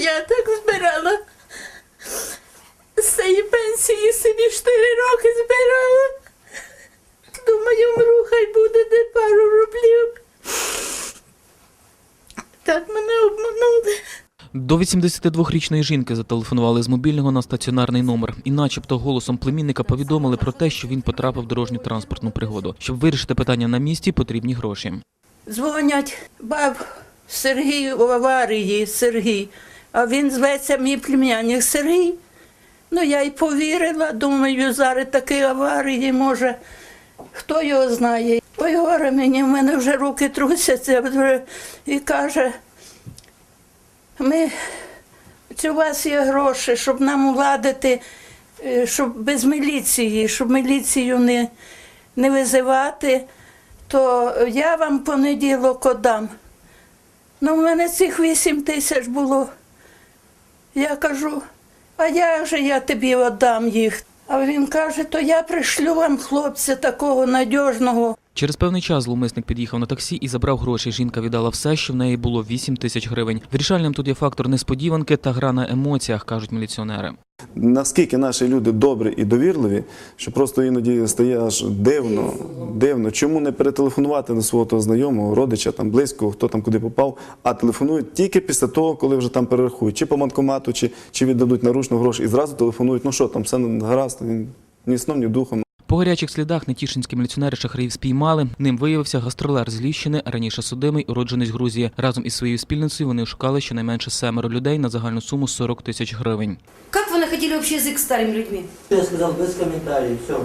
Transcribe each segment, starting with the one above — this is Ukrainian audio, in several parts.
Я так збирала. З цієї пенсії собі 4 роки збирала. Думаю, вмру, хай буде де пару рублів. Так мене обманули. До 82-річної жінки зателефонували з мобільного на стаціонарний номер і, начебто, голосом племінника повідомили про те, що він потрапив в дорожню транспортну пригоду. Щоб вирішити питання на місці, потрібні гроші. Дзвонять баб Сергій у аварії Сергій, а він зветься мій племянник Сергій. Ну, я й повірила, думаю, зараз такі аварії, може, хто його знає. Ой, горе мені, в мене вже руки трусяться і каже, ми, у вас є гроші, щоб нам уладити, е, щоб без міліції, щоб міліцію не, не визивати, то я вам понеділок отдам. Ну, в мене цих вісім тисяч було. Я кажу, а як же я тобі віддам їх? А він каже, то я пришлю вам хлопця такого надіжного. Через певний час зловмисник під'їхав на таксі і забрав гроші. Жінка віддала все, що в неї було 8 тисяч гривень. Вирішальним тут є фактор несподіванки та гра на емоціях, кажуть міліціонери. Наскільки наші люди добрі і довірливі, що просто іноді стає аж дивно, дивно. Чому не перетелефонувати до свого того знайомого, родича, там близького, хто там куди попав, а телефонують тільки після того, коли вже там перерахують, чи по банкомату, чи, чи віддадуть наручно гроші, і зразу телефонують. Ну що там, все гаразд, ні сном, ні духом. По гарячих слідах нетішинські міліціонери шахраїв спіймали. Ним виявився гастролер з Ліщини, раніше судимий, уродженець Грузії. Разом із своєю спільницею вони шукали щонайменше семеро людей на загальну суму 40 тисяч гривень. Как вы находили общий язык с старыми людьми? Я сказал без комментариев, все.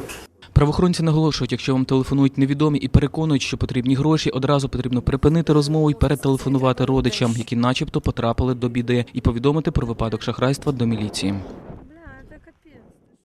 Правоохоронці наголошують, якщо вам телефонують невідомі і переконують, що потрібні гроші, одразу потрібно припинити розмову і перетелефонувати родичам, які начебто потрапили до біди, і повідомити про випадок шахрайства до міліції.